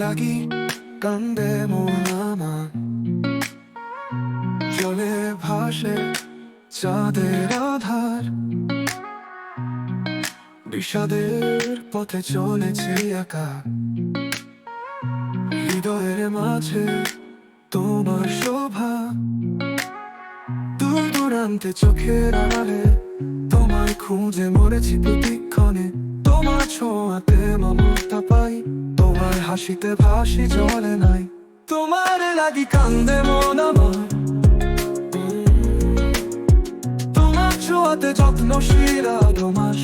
লাগি কান্দে মন আমার জলে ভাসে চাঁদের আধার বিষাদের পথে চলেছি একা হৃদয়ের মাঝে তোমার শোভা দূর দূরান্তে চোখের আড়ালে হাসিতে ভাসি জলে নাই। তোমার লাগি কান্দে মন আমার। তোমার ছোঁয়াতে যত্নশীল দোমাস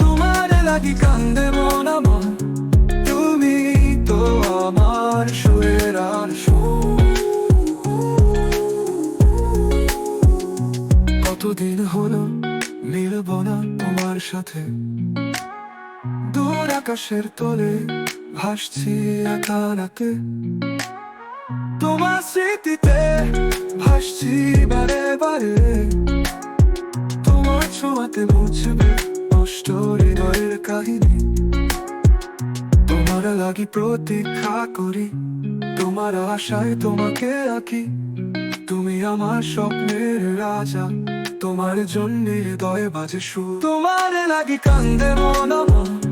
তোমার লাগি কান্দে মন আমার। তুমি তো আমার সুরের আর। কতদিন হলো মিলব না তোমার সাথে। দূর আকাশের তলে ভাসছি একা রাতে। তোমার স্মৃতিতে ভাসছি বারে বারে। তোমার ছোঁয়াতে মুছবে নষ্ট হৃদয়ের কাহিনী। তোমার লাগি প্রতীক্ষা করি, তোমার আশায় তোমাকে আঁকি তুমি আমার স্বপ্নের রাজা, তোমার জন্য হৃদয়ে বাজে সুর। তোমার লাগি কান্দে মন আমার।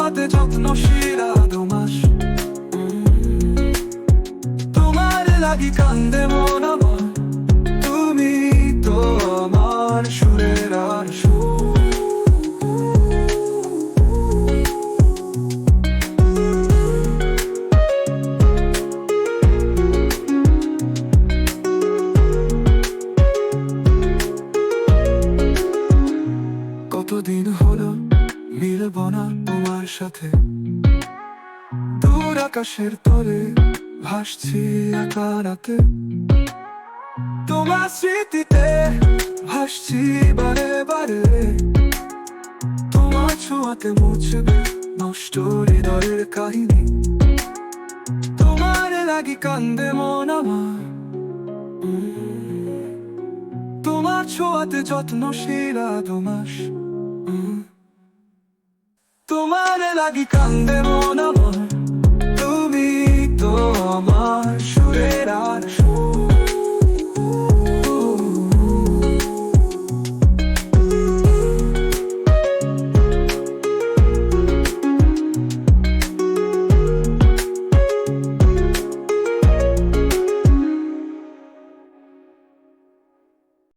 তোমার ছোঁয়াতে যত্নশীল দোমাস তোমার লাগি কান্দে মন আমার। তুমি তো আমার সুরের আর সুর কতদিন হলো মিলব না তোমার সাথে। দূর আকাশের তলে ভাসছি একা রাতে। তোমার স্মৃতিতে ভাসছি বারে বারে। তোমার ছোঁয়াতে মুছবে নষ্ট হৃদয়ের কাহিনী। তোমার লাগি কান্দে মন আমার। তোমার ছোঁয়াতে যত্নশীল দোমাস তোমার লাগি কান্দে মন